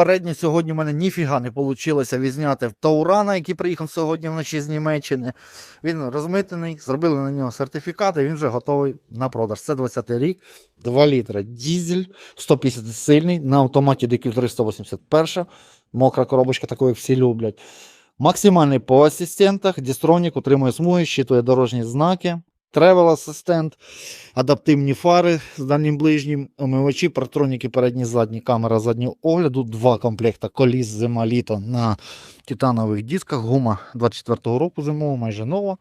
Переднє сьогодні в мене ніфіга не вийшло відзняти в Таурана, який приїхав сьогодні вночі з Німеччини. Він розмитений, зробили на нього сертифікат, і він вже готовий на продаж. Це 20 рік, 2 літри дізель, 150 сильний, на автоматі DQ 381, мокра коробочка, таку, як всі люблять. Максимальний по асистентах, Дістронік утримує смуги, щитує дорожні знаки. Тревел асистент, адаптивні фари з дальнім ближнім, омивачі, партроніки, передні задні, камера заднього огляду, два комплекта коліс зима літо на титанових дисках, гума 24-го року зимова, майже нова.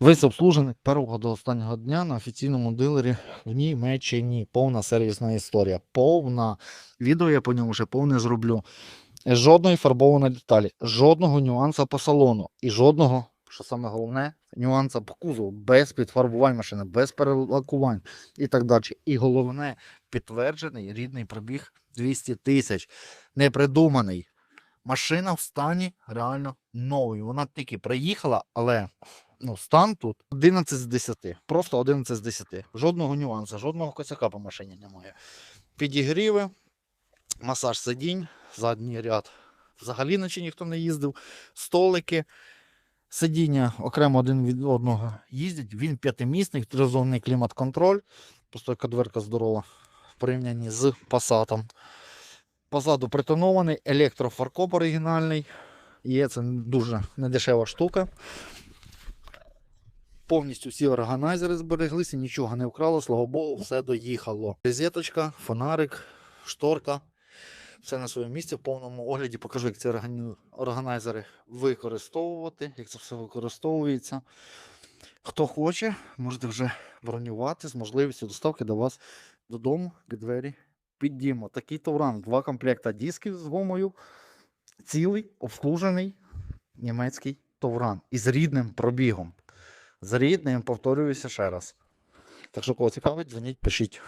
Весь обслужений першого до останнього дня на офіційному дилері в Німеччині. Повна сервісна історія. Повна. Відео я по ньому вже повне зроблю. Жодної фарбованої деталі, жодного нюансу по салону і жодного, що саме головне, нюанса по кузову, без підфарбувань машини, без перелакувань і так далі. І головне, підтверджений рідний пробіг 200 тисяч. Не придуманий. Машина в стані реально новий. Вона тільки приїхала, але ну, стан тут 11 з 10. Просто 11 з 10. Жодного нюансу, жодного косяка по машині немає. Підігріви, масаж сидінь, задній ряд. Взагалі наче ніхто не їздив. Столики, сидіння окремо один від одного їздять. Він п'ятимісний, тризонний клімат-контроль. Просто яка дверка здорова в порівнянні з Passat. Позаду притонований, електрофаркоп оригінальний. Є це дуже недешева штука. Повністю всі органайзери збереглися, нічого не вкрало, слава Богу, все доїхало. Розеточка, фонарик, шторка. Все на своєму місці в повному огляді. Покажу, як ці органайзери використовувати, як це все використовується. Хто хоче, можете вже бронювати з можливістю доставки до вас додому під двері під дім. Такий Тауран, два комплекта дисків з гумою, цілий, обслужений німецький Тауран із рідним пробігом. З рідним, повторююся ще раз. Так що, кого цікавить, дзвоніть, пишіть.